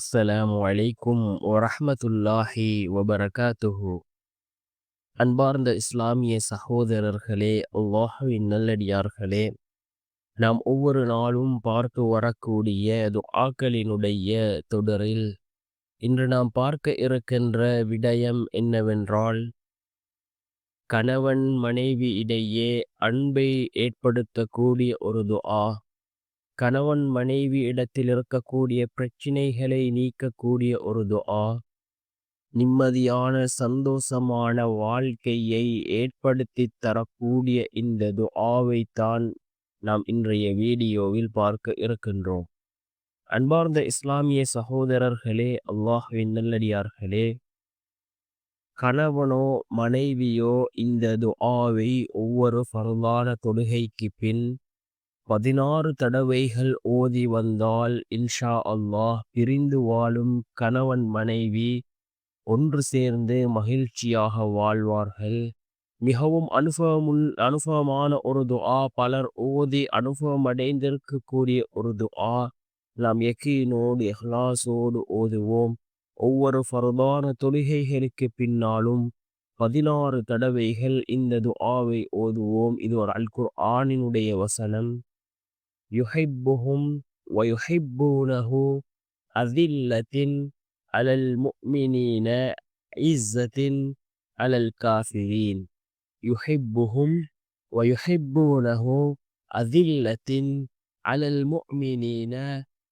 அஸ்ஸலாமு அலைக்கும் வரஹ்மத்துல்லாஹி வபரகாத்துஹு அன்பார்ந்த இஸ்லாமிய சகோதரர்களே அல்லாஹுவின் நல்லடியார்களே நாம் ஒவ்வொரு நாளும் பார்த்து வரக்கூடிய துஆக்களினுடைய தொடரில் இன்று நாம் பார்க்க இருக்கின்ற விடயம் என்னவென்றால் கணவன் மனைவி இடையே அன்பை ஏற்படுத்தக்கூடிய ஒரு துஆ. கணவன் மனைவி இடத்தில் இருக்கக்கூடிய பிரச்சினைகளை நீக்கக்கூடிய ஒரு துஆ. நிம்மதியான சந்தோஷமான வாழ்க்கையை ஏற்படுத்தி தரக்கூடிய இந்த துஆவை தான் நாம் இன்றைய வீடியோவில் பார்க்க இருக்கின்றோம். அன்பார்ந்த இஸ்லாமிய சகோதரர்களே அல்லாஹுவின் நல்லடியார்களே. கணவனோ மனைவியோ இந்த துஆவை ஒவ்வொரு ஃபர்லான தொழுகைக்கு பின் பதினாறு தடவைகள் ஓதி வந்தால் இன்ஷா அல்லாஹ் பிரிந்து வாழும் கணவன் மனைவி ஒன்று சேர்ந்து மகிழ்ச்சியாக வாழ்வார்கள். மிகவும் அனுபவமுள் அனுபவமான ஒரு துஆ பலர் ஓதி அனுபவம் அடைந்திருக்கக்கூடிய ஒரு துஆ நாம் எக்கீனோடு எஹ்லாசோடு ஓதுவோம். ஒவ்வொரு பரதான தொழுகைகளுக்கு பின்னாலும் பதினாறு தடவைகள் இந்த துஆவை ஓதுவோம். இது ஒரு அல்குர் ஆனினுடைய வசனம். யுஹிப்புஹும் வயுஹிப்பூனஹு அதில்லத்தின் அலல் முஃமினீன இஸ்ஸத்தின் அலல் காஃபிரீன் யுஹிப்புஹும் வயுஹிப்பூனஹு அதில்லத்தின் அலல் முஃமினீன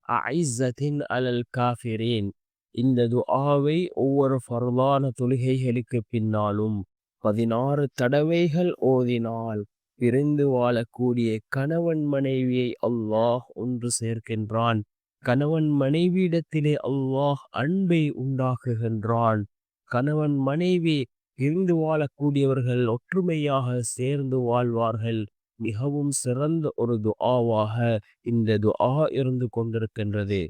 அஇஸ்ஸத்தின் அலல் காஃபிரீன் இந்த துஆவை ஒவ்வொரு ஃபர்லான தொழுகைகளுக்கு பின்னாலும் பதினாறு தடவைகள் ஓதினால் பிரிந்து வாழக்கூடிய கணவன் மனைவியை அல்லாஹ் ஒன்று சேர்க்கின்றான். கணவன் மனைவியிடத்திலே அல்லாஹ் அன்பை உண்டாக்குகின்றான். கணவன் மனைவி பிரிந்து வாழக்கூடியவர்கள் ஒற்றுமையாக சேர்ந்து வாழ்வார்கள். மிகவும் சிறந்த ஒரு துஆவாக இந்த துஆ இருந்து கொண்டிருக்கின்றது.